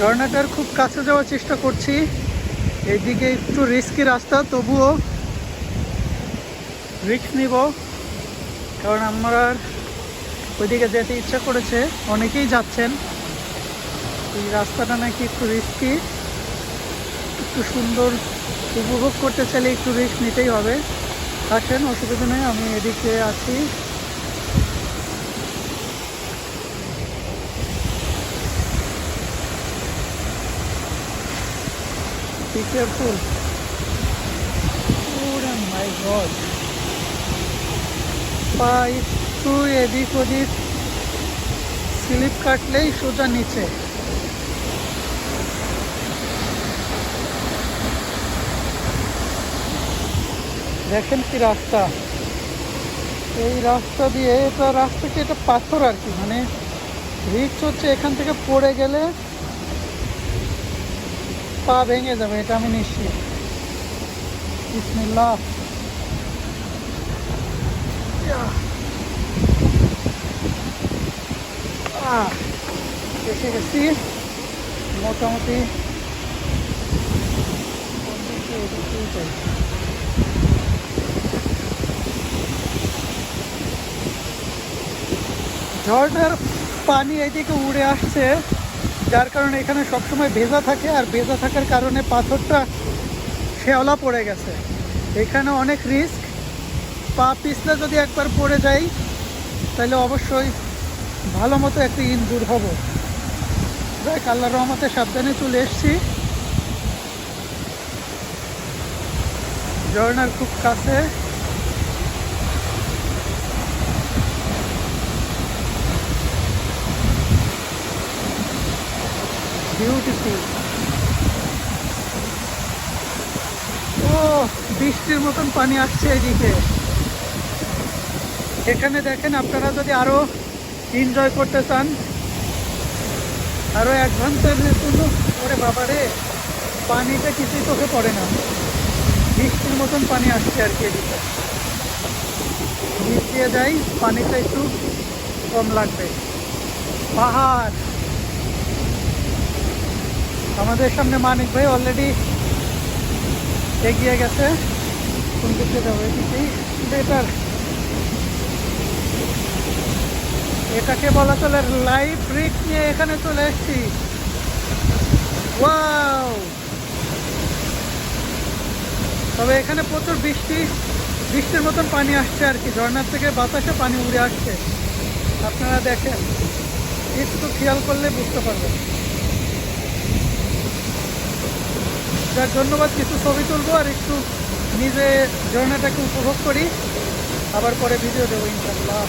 ঝর্ণাটার খুব কাছে যাওয়ার চেষ্টা করছি। এইদিকে একটু রিস্কি রাস্তা, তবুও রিস্ক নিব। কারণ আমার ওইদিকে যেতে ইচ্ছা করেছে, অনেকেই যাচ্ছেন। এই রাস্তাটা নাকি একটু রিস্কি একটু সুন্দর উপভোগ করতে চাইলে একটু রিস্ক নিতেই হবে। আসেন, অসুবিধা নেই, আমি এদিকে আছি। Be careful. Oh my god. পা একটু এদিক ওদিক স্লিপ কাটলেই সোজা নিচে দেখেন কি রাস্তা এই রাস্তা দিয়ে এটা রাস্তা কি এটা পাথর আর কি মানে রিক্স হচ্ছে এখান থেকে পড়ে গেলে পা ভেঙে যাবে এটা আমি নিশ্চিত বিসমিল্লাহ ইয়াহ। আহ, এসে গেছি মোটামুটি কোন দিকে? এদিকেই যাই। ঝর্ণার পানি এইদিকে উড়ে আসছে যার কারণে এখানে সবসময় ভেজা থাকে আর ভেজা থাকার কারণে পাথরটা শেওলা পড়ে গেছে। এখানে অনেক রিস্ক। পা পিছলে যদি একবার পড়ে যাই, তাহলে অবশ্যই ভালো মতো একটা ইনজুর হব। দেখ আল্লাহ রহমতে সাবধানে চলে এসছি। ঝর্ণার খুব কাছে। বিউটিফুল ও বৃষ্টির মতন পানি আসছে এদিকে। এখানে দেখেন আপনারা যদি আরও এনজয় করতে চান, আরও অ্যাডভান্সের জন্য ওরে বাবারে পানিটা কিছুই চোখে পড়ে না। বৃষ্টির মতন পানি আসছে আর কি এদিকে। নিচ দিয়ে যাই পানিটা একটু কম লাগবে। পাহাড়! আমাদের সামনে মানিক ভাই অলরেডি এগিয়ে গেছে। কোন যাব বেটার এটাকে বলা চলে লাইভ রিক নিয়ে এখানে চলে এসেছি। তবে এখানে প্রচুর বৃষ্টি, বৃষ্টির মতন পানি আসছে আর কি। ঝর্নার থেকে বাতাসে পানি উড়ে আসছে। আপনারা দেখেন, একটু খেয়াল করলে বুঝতে পারবেন। যাক, ধন্যবাদ, কিছু ছবি তুলবো আর একটু নিজে ঝর্ণাটাকে উপভোগ করি। আবার পরে ভিডিও দেবো ইনশাল্লাহ